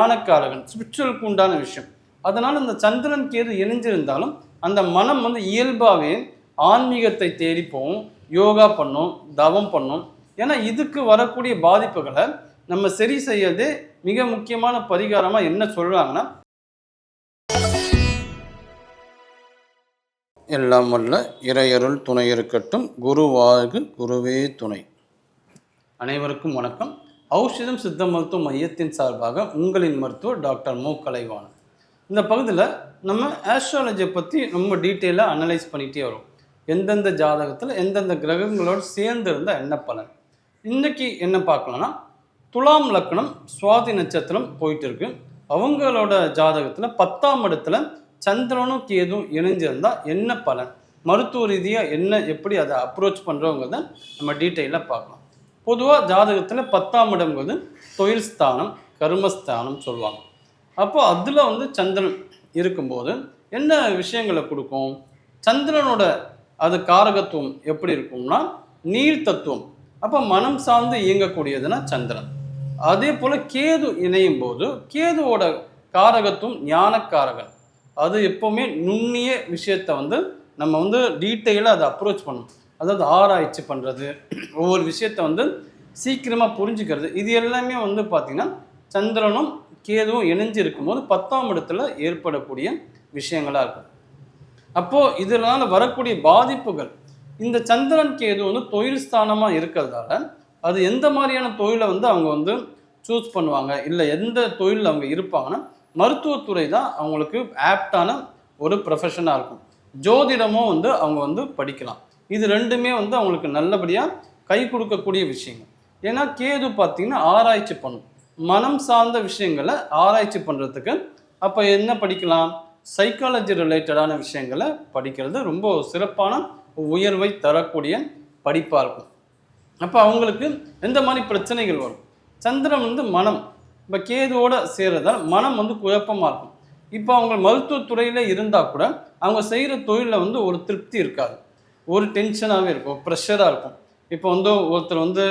ஞானக்காரகன் ஸ்பிரிச்சுவலுக்கு உண்டான விஷயம். அதனால் இந்த சந்திரன் கேது இணைஞ்சிருந்தாலும் அந்த மனம் வந்து இயல்பாகவே ஆன்மீகத்தை தேடி போகும். யோகா பண்ணும் தவம் பண்ணும். ஏன்னா இதுக்கு வரக்கூடிய பாதிப்புகளை நம்ம சரி செய்யறதே மிக முக்கியமான பரிகாரமாக என்ன சொல்கிறாங்கன்னா எல்லாம் வல்ல இறையருள் துணை இருக்கட்டும். குரு வாழ்க குருவே துணை. அனைவருக்கும் வணக்கம். ஔஷதம் சித்த மருத்துவ மையத்தின் சார்பாக உங்களின் மருத்துவர் டாக்டர் மு. கலைவாணன். இந்த பகுதியில் நம்ம ஆஸ்ட்ராலஜியை பற்றி ரொம்ப டீட்டெயிலாக அனலைஸ் பண்ணிகிட்டே வரும். எந்தெந்த ஜாதகத்தில் எந்தெந்த கிரகங்களோடு சேர்ந்து இருந்தால் என்ன பலன்? இன்றைக்கி என்ன பார்க்கலாம்னா துலாம் லக்னம் சுவாதி நட்சத்திரம் போயிட்டு இருக்கு. அவங்களோட ஜாதகத்தில் பத்தாம் இடத்துல சந்திரனும் கேதும் இணைஞ்சிருந்தால் என்ன பலன்? மருத்துவ ரீதியாக என்ன எப்படி அதை அப்ரோச் பண்ணுறவங்கிறத நம்ம டீட்டெயிலாக பார்க்கலாம். பொதுவாக ஜாதகத்தில் பத்தாம் இடம்ங்கிறது தொழில் ஸ்தானம் கர்மஸ்தானம் சொல்லுவாங்க. அப்போ அதில் வந்து சந்திரன் இருக்கும்போது என்ன விஷயங்களை கொடுக்கும்? சந்திரனோட அது காரகத்துவம் எப்படி இருக்கும்னா நீர் தத்துவம். அப்போ மனம் சார்ந்து இயங்கக்கூடியதுன்னா சந்திரன். அதே போல் கேது இணையும் போது கேதுவோட காரகத்துவம் ஞானக்காரகன் அது எப்போவுமே நுண்ணிய விஷயத்தை வந்து நம்ம வந்து டீட்டெயிலாக அதை அப்ரோச் பண்ணணும். அதாவது ஆராய்ச்சி பண்ணுறது ஒவ்வொரு விஷயத்தை வந்து சீக்கிரமாக புரிஞ்சுக்கிறது. இது எல்லாமே வந்து பார்த்திங்கன்னா சந்திரனும் கேதுவும் இணைஞ்சு இருக்கும்போது பத்தாம் இடத்துல ஏற்படக்கூடிய விஷயங்களாக இருக்கும். அப்போது இதனால் வரக்கூடிய பாதிப்புகள் இந்த சந்திரன் கேது வந்து தொழில் ஸ்தானமாக இருக்கிறதால அது எந்த மாதிரியான தொழிலை வந்து அவங்க வந்து சூஸ் பண்ணுவாங்க இல்லை எந்த தொழிலில் அவங்க இருப்பாங்கன்னா மருத்துவத்துறை தான் அவங்களுக்கு ஆப்டான ஒரு ப்ரொஃபஷனாக இருக்கும். ஜோதிடமும் வந்து அவங்க வந்து படிக்கலாம். இது ரெண்டுமே வந்து அவங்களுக்கு நல்லபடியாக கை கொடுக்கக்கூடிய விஷயங்கள். ஏன்னா கேது பார்த்தீங்கன்னா ஆராய்ச்சி பண்ணும். மனம் சார்ந்த விஷயங்களை ஆராய்ச்சி பண்ணுறதுக்கு அப்போ என்ன படிக்கலாம்? சைக்காலஜி ரிலேட்டடான விஷயங்களை படிக்கிறது ரொம்ப சிறப்பான உயர்வை தரக்கூடிய படிப்பாக இருக்கும். அப்போ அவங்களுக்கு எந்த மாதிரி பிரச்சனைகள் வரும்? சந்திரன் வந்து மனம். இப்போ கேதுவோட சேர்றதால் மனம் வந்து குழப்பமாக இருக்கும். இப்போ அவங்க மருத்துவத்துறையில் இருந்தால் கூட அவங்க செய்கிற தொழிலில் வந்து ஒரு திருப்தி இருக்காது. ஒரு டென்ஷனாகவே இருக்கும் ப்ரெஷராக இருக்கும். இப்போ வந்து ஒருத்தர் வந்து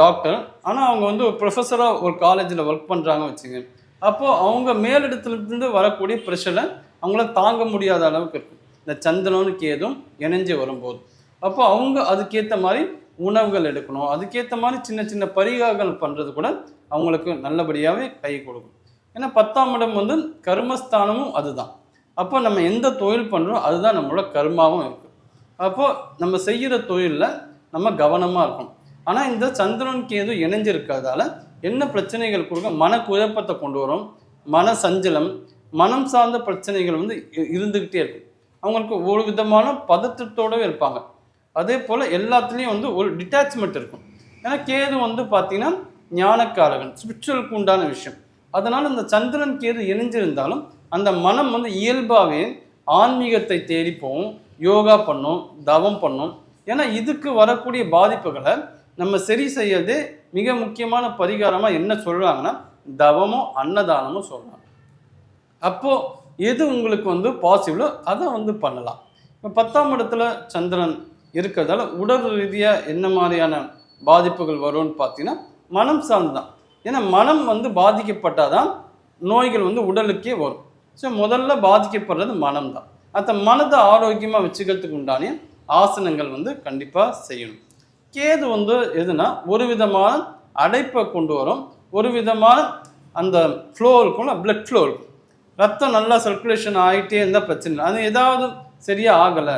டாக்டர் ஆனால் அவங்க வந்து ஒரு ப்ரொஃபஸராக ஒரு காலேஜில் ஒர்க் பண்ணுறாங்க வச்சுங்க அப்போது அவங்க மேலிடத்துலேருந்து வரக்கூடிய ப்ரெஷரை அவங்கள தாங்க முடியாத அளவுக்கு இருக்கும். இந்த சந்திரனும் கேதும் இணைஞ்சு வரும்போது. அப்போ அவங்க அதுக்கேற்ற மாதிரி உணவுகள் எடுக்கணும். அதுக்கேற்ற மாதிரி சின்ன சின்ன பரிகாரங்கள் பண்ணுறது கூட அவங்களுக்கு நல்லபடியாகவே கை கொடுக்கும். ஏன்னா பத்தாம் இடம் வந்து கர்மஸ்தானமும் அதுதான். அப்போ நம்ம எந்த தொழில் பண்ணுறோம் அதுதான் நம்மளோட கர்மாவும் இருக்குது அப்போது நம்ம செய்கிற தொழிலில் நம்ம கவனமாக இருக்கணும். ஆனால் இந்த சந்திரன் கேது இணைஞ்சிருக்கிறதால என்ன பிரச்சனைகள் கொடுக்க மன குழப்பத்தை கொண்டு வரும் மன சஞ்சலம் மனம் சார்ந்த பிரச்சனைகள் வந்து இருந்துக்கிட்டே இருக்கும். அவங்களுக்கு ஒரு விதமான பதற்றத்தோடவே இருப்பாங்க. அதே போல் எல்லாத்துலேயும் வந்து ஒரு டிட்டாச்மெண்ட் இருக்கும். ஏன்னா கேது வந்து பார்த்திங்கன்னா ஞானக்காரகன் ஸ்பிரிச்சுவலுக்கு உண்டான விஷயம். அதனால் இந்த சந்திரன் கேது இணைஞ்சிருந்தாலும் அந்த மனம் வந்து இயல்பாகவே ஆன்மீகத்தை தேடி போகும் யோகா பண்ணும் தவம் பண்ணும். ஏன்னா இதுக்கு வரக்கூடிய பாதிப்புகளை நம்ம சரி செய்யறதே மிக முக்கியமான பரிகாரமாக என்ன சொல்கிறாங்கன்னா தவமும் அன்னதானமும் சொல்கிறாங்க அப்போது எது உங்களுக்கு வந்து பாசிபிளோ அதை வந்து பண்ணலாம். இப்போ பத்தாம் இடத்துல சந்திரன் இருக்கிறதால உடல் ரீதியாக என்ன மாதிரியான பாதிப்புகள் வரும்னு பார்த்தீங்கன்னா மனம் சார்ந்து தான் ஏன்னா மனம் வந்து பாதிக்கப்பட்டாதான் நோய்கள் வந்து உடலுக்கே வரும். ஸோ முதல்ல பாதிக்கப்படுறது மனம் தான் அந்த மனதை ஆரோக்கியமாக வச்சுக்கிறதுக்கு உண்டான ஆசனங்கள் வந்து கண்டிப்பாக செய்யணும். கேது வந்து எதுனா ஒரு விதமான அடைப்பை கொண்டு வரும். ஒரு விதமான அந்த ஃப்ளோ இருக்கும்ல பிளட் ஃப்ளோ இருக்கும். ரத்தம் நல்லா சர்க்குலேஷன் ஆகிட்டே இருந்தால் பிரச்சனை இல்லை. அது ஏதாவது சரியாக ஆகலை.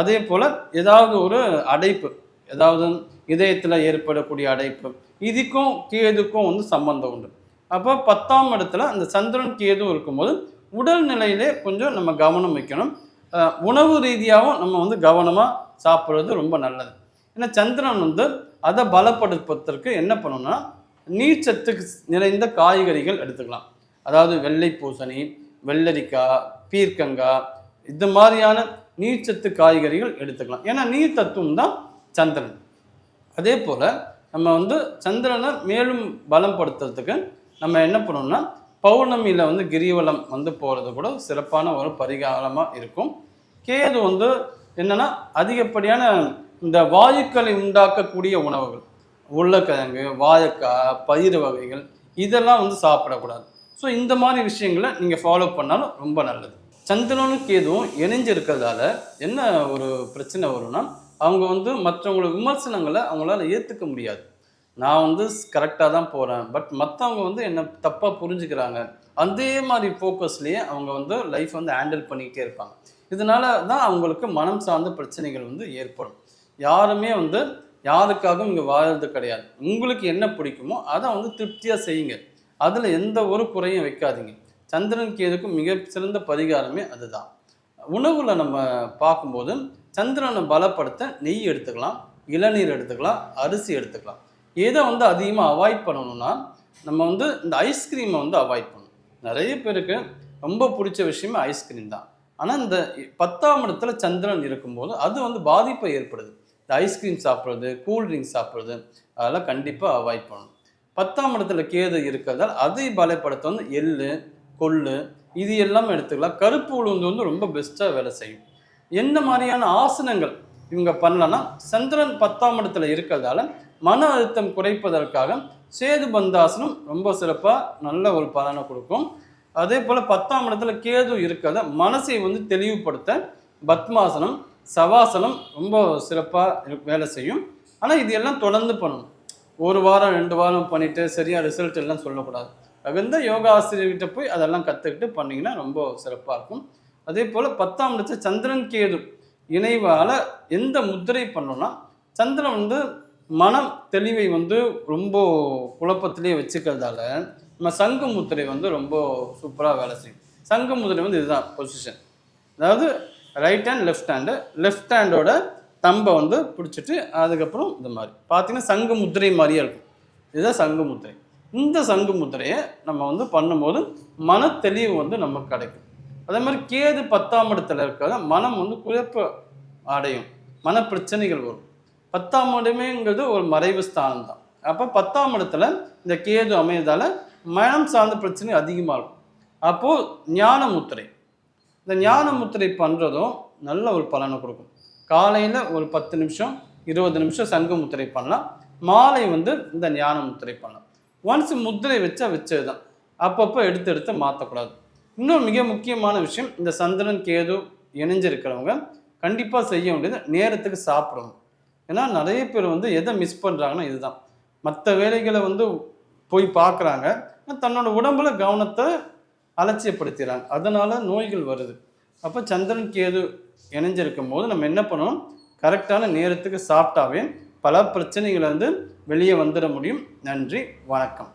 அதே போல் ஏதாவது ஒரு அடைப்பு ஏதாவது இதயத்தில் ஏற்படக்கூடிய அடைப்பு இதுக்கும் கேதுக்கும் வந்து சம்பந்தம் உண்டு. அப்போ பத்தாம் இடத்துல அந்த சந்திரன் கேதும் இருக்கும்போது உடல் நிலையிலே கொஞ்சம் நம்ம கவனம் வைக்கணும். உணவு ரீதியாகவும் நம்ம வந்து கவனமாக சாப்பிட்றது ரொம்ப நல்லது. ஏன்னா சந்திரன் வந்து அதை பலப்படுத்துவதற்கு என்ன பண்ணணும்னா நீர்ச்சத்துக்கு நிறைந்த காய்கறிகள் எடுத்துக்கலாம். அதாவது வெள்ளை பூசணி வெள்ளரிக்காய் பீர்க்கங்காய் இது மாதிரியான நீர்ச்சத்து காய்கறிகள் எடுத்துக்கலாம். ஏன்னா நீர் தத்துவம் தான் சந்திரன். அதே போல் நம்ம வந்து சந்திரனை மேலும் பலப்படுத்துறதுக்கு நம்ம என்ன பண்ணணும்னா பௌர்ணமியில் வந்து கிரிவலம் வந்து போகிறது கூட சிறப்பான ஒரு பரிகாரமாக இருக்கும். கேது வந்து என்னென்னா அதிகப்படியான இந்த வாயுக்களை உண்டாக்கக்கூடிய உணவுகள். உருளைக்கிழங்கு வாழைக்காய் பயிர் வகைகள் இதெல்லாம் வந்து சாப்பிடக்கூடாது. ஸோ இந்த மாதிரி விஷயங்களை நீங்கள் ஃபாலோ பண்ணாலும் ரொம்ப நல்லது. சந்திரனும் கேதுவும் இணைஞ்சு இருக்கிறதால என்ன ஒரு பிரச்சனை வரும்னா அவங்க வந்து மற்றவங்களோட விமர்சனங்களை அவங்களால ஏற்றுக்க முடியாது. நான் வந்து கரெக்டாக தான் போகிறேன் பட் மற்றவங்க வந்து என்னை தப்பாக புரிஞ்சுக்கிறாங்க அதே மாதிரி ஃபோக்கஸ்லேயே அவங்க வந்து லைஃப் வந்து ஹேண்டில் பண்ணிக்கிட்டே இருப்பாங்க. இதனால தான் அவங்களுக்கு மனம் சார்ந்த பிரச்சனைகள் வந்து ஏற்படும். யாருமே வந்து யாருக்காகவும் இங்கே வாழ்றது கிடையாது. உங்களுக்கு என்ன பிடிக்குமோ அதை வந்து திருப்தியாக செய்யுங்க. அதில் எந்த ஒரு குறையும் வைக்காதீங்க. சந்திரன் கேதுக்கும் மிக சிறந்த பரிகாரமே அதுதான். உணவில் நம்ம பார்க்கும்போது சந்திரனை பலப்படுத்த நெய் எடுத்துக்கலாம் இளநீர் எடுத்துக்கலாம் அரிசி எடுத்துக்கலாம். எதை வந்து அதிகமாக அவாய்ட் பண்ணணும்னா நம்ம வந்து இந்த ஐஸ்கிரீமை வந்து அவாய்ட் பண்ணணும். நிறைய பேருக்கு ரொம்ப பிடிச்ச விஷயமே ஐஸ்கிரீம் தான். ஆனால் இந்த பத்தாம் இடத்துல சந்திரன் இருக்கும்போது அது வந்து பாதிப்பை ஏற்படுது. இந்த ஐஸ்கிரீம் சாப்பிட்றது கூல்ட்ரிங்க்ஸ் சாப்பிட்றது அதெல்லாம் கண்டிப்பாக அவாய்ட் பண்ணணும். பத்தாம் இடத்துல கேது இருக்கிறதால் அதை பலப்படுத்த வந்து எள் கொள்ளு இது எல்லாம் எடுத்துக்கலாம். கருப்பு உளுந்து வந்து ரொம்ப பெஸ்ட்டாக வேலை செய்யும். என்ன மாதிரியான ஆசனங்கள் இவங்க பண்ணலன்னா சந்திரன் பத்தாம் இடத்துல இருக்கிறதால மன அழுத்தம் குறைப்பதற்காக சேது பந்தாசனம் ரொம்ப சிறப்பாக நல்ல ஒரு பலனை கொடுக்கும். அதே போல் பத்தாம் இடத்துல கேது இருக்கிறத மனசை வந்து தெளிவுபடுத்த பத்மாசனம் சவாசனம் ரொம்ப சிறப்பாக வேலை செய்யும். ஆனால் இது எல்லாம் தொடர்ந்து பண்ணணும். ஒரு வாரம் ரெண்டு வாரம் பண்ணிவிட்டு சரியாக ரிசல்ட் எல்லாம் சொல்லக்கூடாது. தகுந்த யோகா ஆசிரியர்கிட்ட போய் அதெல்லாம் கற்றுக்கிட்டு பண்ணிங்கன்னா ரொம்ப சிறப்பாக இருக்கும். அதே போல் பத்தாம் இடத்துல சந்திரன் கேது இணைவால் எந்த முத்திரை பண்ணோன்னா சந்திரன் வந்து மனம் தெளிவை வந்து ரொம்ப குழப்பத்திலே வச்சுக்கிறதால நம்ம சங்கு முத்திரை வந்து ரொம்ப சூப்பராக வேலை செய்யும். சங்கு முத்திரை வந்து இதுதான் பொசிஷன் அதாவது right hand left hand left ஹேண்டோட தம்பை வந்து பிடிச்சிட்டு அதுக்கப்புறம் இந்த மாதிரி. பார்த்தீங்கன்னா சங்கு முத்திரை மாதிரியே இருக்கும். இதுதான் சங்கு முத்திரை. இந்த சங்கு முத்திரையை நம்ம வந்து பண்ணும்போது மன தெளிவு வந்து நமக்கு கிடைக்கும். அதே மாதிரி கேது பத்தாம் இடத்துல இருக்கிறத மனம் வந்து குழப்ப அடையும். மன பிரச்சனைகள் வரும். பத்தாம் இடமேங்கிறது ஒரு மறைவு ஸ்தானம் தான் அப்போ பத்தாம் இடத்துல இந்த கேது அமையதால் மனம் சார்ந்த பிரச்சனை அதிகமாக இருக்கும் அப்போது ஞான முத்திரை. இந்த ஞான முத்திரை பண்ணுறதும் நல்ல ஒரு பலனை கொடுக்கும். காலையில் ஒரு பத்து நிமிஷம் இருபது நிமிஷம் சங்க முத்திரை பண்ணலாம். மாலை வந்து இந்த ஞான முத்திரை பண்ணலாம். ஒன்ஸ் முத்திரை வச்சா வச்சது தான் அப்பப்போ எடுத்து எடுத்து மாற்றக்கூடாது இன்னும் மிக முக்கியமான விஷயம் இந்த சந்திரன் கேது இணைஞ்சிருக்கிறவங்க கண்டிப்பாக செய்ய வேண்டியது நேரத்துக்கு சாப்பிடணும். ஏன்னா நிறைய பேர் வந்து எதை மிஸ் பண்ணுறாங்கன்னா இதுதான். மற்ற வேலைகளை வந்து போய் பார்க்குறாங்க. தன்னோட உடம்புல கவனத்தை அலட்சியப்படுத்திடுறாங்க அதனால் நோய்கள் வருது. அப்போ சந்திரன் கேது இணைஞ்சிருக்கும் போது நம்ம என்ன பண்ணணும்? கரெக்டான நேரத்துக்கு சாப்பிட்டாவே பல பிரச்சனைகள் வந்து வெளியே வந்துட முடியும். நன்றி வணக்கம்.